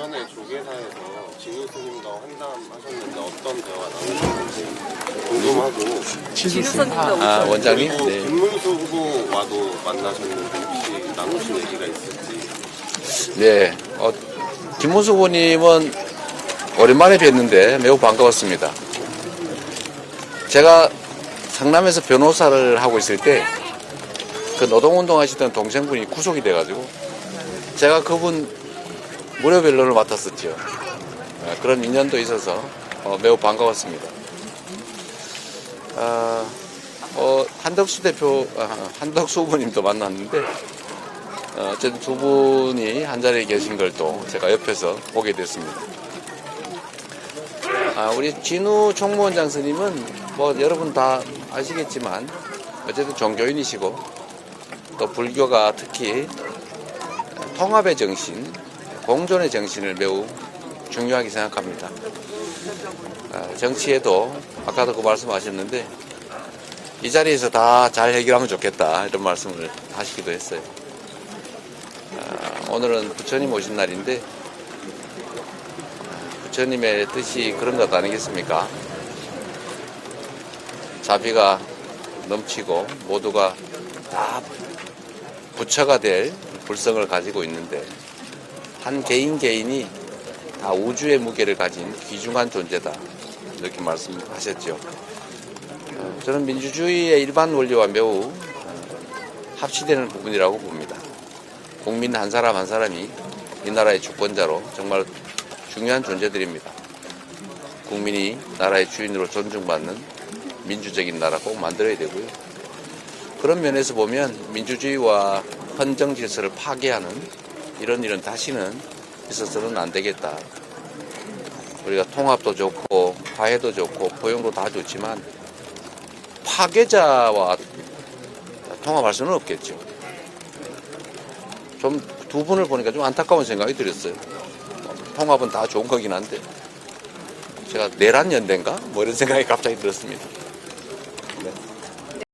전에 조계사에서 진우 스님과 환담하셨는데 어떤 대화 나누셨는지 궁금하고 진우선님도 아, 원장님? 그리고 네. 김문수 후보와도 만나셨는데 혹시 나누신 얘기가 있을지 네. 어, 김문수 후보님은 오랜만에 뵀는데 매우 반가웠습니다. 제가 성남에서 변호사를 하고 있을 때 그 노동운동 하시던 동생분이 구속이 돼가지고 제가 그분 무료 변론을 맡았었죠. 어, 그런 인연도 있어서 어, 매우 반가웠습니다. 아, 어, 한덕수 대표, 아, 한덕수 후보님도 만났는데 어, 어쨌든 두 분이 한 자리에 계신 걸 또 제가 옆에서 보게 됐습니다. 아, 우리 진우 총무원장 스님은 뭐 여러분 다 아시겠지만 어쨌든 종교인이시고 또 불교가 특히 통합의 정신, 공존의 정신을 매우 중요하게 생각합니다. 아, 정치에도 아까도 그 말씀하셨는데 이 자리에서 다 잘 해결하면 좋겠다 이런 말씀을 하시기도 했어요. 아, 오늘은 부처님 오신 날인데 아, 부처님의 뜻이 그런 것 아니겠습니까? 자비가 넘치고 모두가 다 부처가 될 불성을 가지고 있는데 한 개인 개인이 다 우주의 무게를 가진 귀중한 존재다 이렇게 말씀하셨죠. 어, 저는 민주주의의 일반 원리와 매우 어, 합치되는 부분이라고 봅니다. 국민 한 사람 한 사람이 이 나라의 주권자로 정말 중요한 존재들입니다. 국민이 나라의 주인으로 존중받는 민주적인 나라 꼭 만들어야 되고요. 그런 면에서 보면 민주주의와 헌정 질서를 파괴하는 이런 일은 다시는 있어서는 안 되겠다. 우리가 통합도 좋고 화해도 좋고 포용도 다 좋지만 파괴자와 통합할 수는 없겠죠. 좀 두 분을 보니까 좀 안타까운 생각이 들었어요. 통합은 다 좋은 거긴 한데 제가 내란 연대인가 뭐 이런 생각이 갑자기 들었습니다.